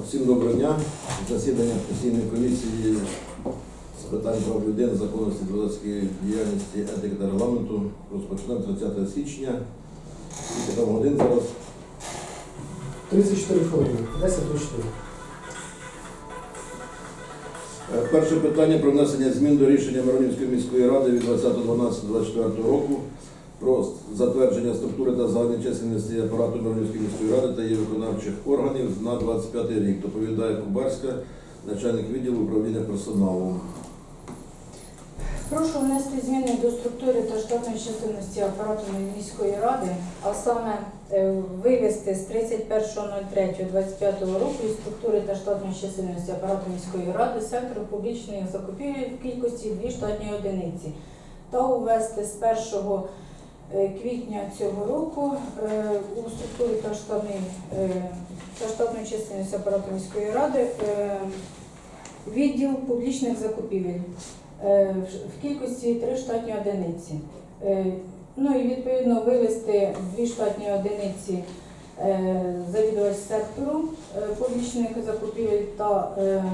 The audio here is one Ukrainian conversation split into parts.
Всім доброго дня. Засідання постійної комісії з питань прав людини, законності депутатської діяльності, етики та регламенту розпочнемо 30 січня. Скільки там годин зараз? 34 хвилини, 10 до 4. Е, Перше питання про внесення змін до рішення Миронівської міської ради від 20.12.24 року про затвердження структури та загальної чисельності апарату Миронівської міської ради та її виконавчих органів на 25 рік. Доповідає Кубарська, начальник відділу управління персоналом. Прошу внести зміни до структури та штатної чисельності апарату міської ради, а саме е, вивести з 31.03.25 року із структури та штатної чисельності апарату міської ради сектору публічної закупівлі в кількості дві штатні одиниці та увести з 1 е, квітня цього року е, у структурі та штатної, е, чисельності апарату міської ради е, відділ публічних закупівель е, в- кількості три штатні одиниці. Е, Ну і відповідно вивести дві штатні одиниці е, завідувач сектору е, публічних закупівель та е,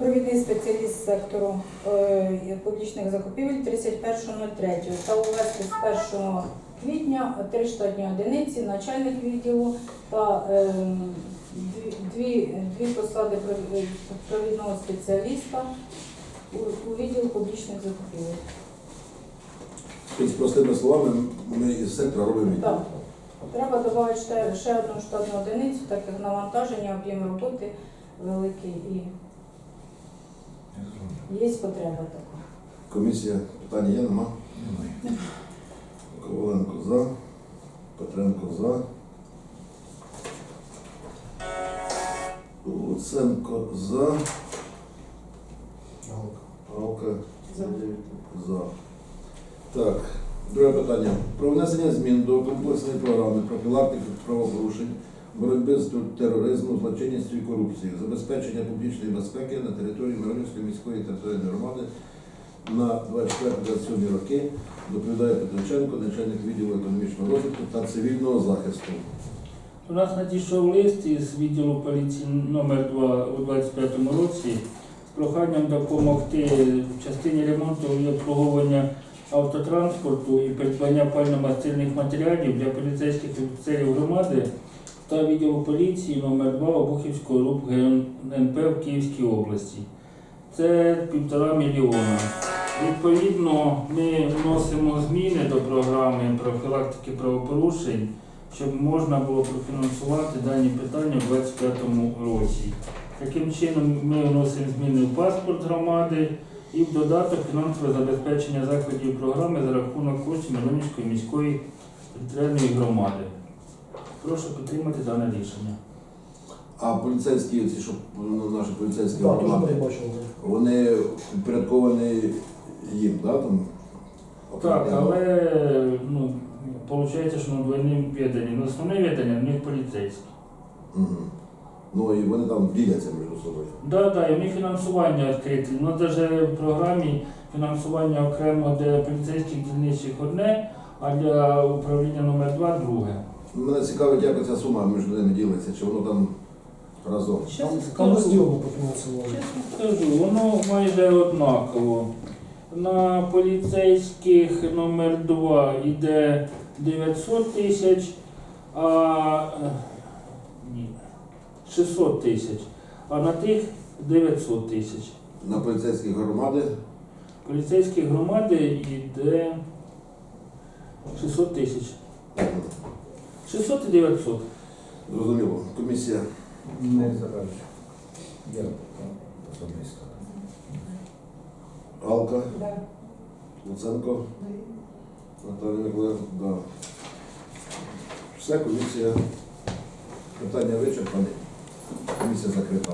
провідний спеціаліст сектору е, публічних закупівель 31.03 та увести з 1 квітня три штатні одиниці, начальник відділу та е, дві, дві, посади провідного спеціаліста у, відділ публічних закупівель. Тобто, простими словами, ми із сектора робимо. Так. Треба додати ще, ще одну штатну одиницю, так як навантаження, об'єм роботи великий і є потреба така. Комісія, питання є, нема? Коваленко за, Петренко за. Луценко за, Галка За. за. Так, друге питання. Про внесення змін до комплексної програми профілактики правопорушень, боротьби з тероризмом, злочинністю і корупцією, забезпечення публічної безпеки на території Миронівської міської територіальної громади на 24-27 роки доповідає Петриченко, начальник відділу економічного розвитку та цивільного захисту. У нас надійшов лист із відділу поліції номер 2 у 25 році з проханням допомогти в частині ремонту і обслуговування автотранспорту і придбання пально-мастильних матеріалів для поліцейських офіцерів громади та відділу поліції номер 2 Обухівського РУП ГНП в Київській області. Це півтора мільйона. Відповідно, ми вносимо зміни до програми профілактики правопорушень щоб можна було профінансувати дані питання у 2025 році. Таким чином ми вносимо зміни в паспорт громади і в додаток фінансове забезпечення заходів програми за рахунок коштів Миронівської міської територіальної громади. Прошу підтримати дане рішення. А поліцейські, ці, що ну, наші поліцейські Так, теж автомати, передбачено. вони підпорядковані їм, да, там? Так, але ну, виходить, що на двойним відданні. Ну, основне віддання в них поліцейське. Мгм. Ну і вони там діляться між собою. Да, да, і у них фінансування відкрите. Ну, навіть в програмі фінансування окремо для поліцейських дільничих одне, а для управління номер 2 друге. Мене цікавить, як ця сума між ними ділиться, чи воно там разом. Щас Там, скажу. там розділено. Чесно скажу, воно майже однаково. На поліцейських номер 2 йде 900 тисяч, а е, ні, 600 тисяч, а на тих 900 тисяч. На поліцейські громади Поліцейські громади йде 600 тисяч. 600 і 900. зрозуміло. Комісія Не заперечую. Я особисто. Галка, Да. Луценко, Наталія Николаєв, Да. Все, комісія. Питання вичерпані. Комісія закрита.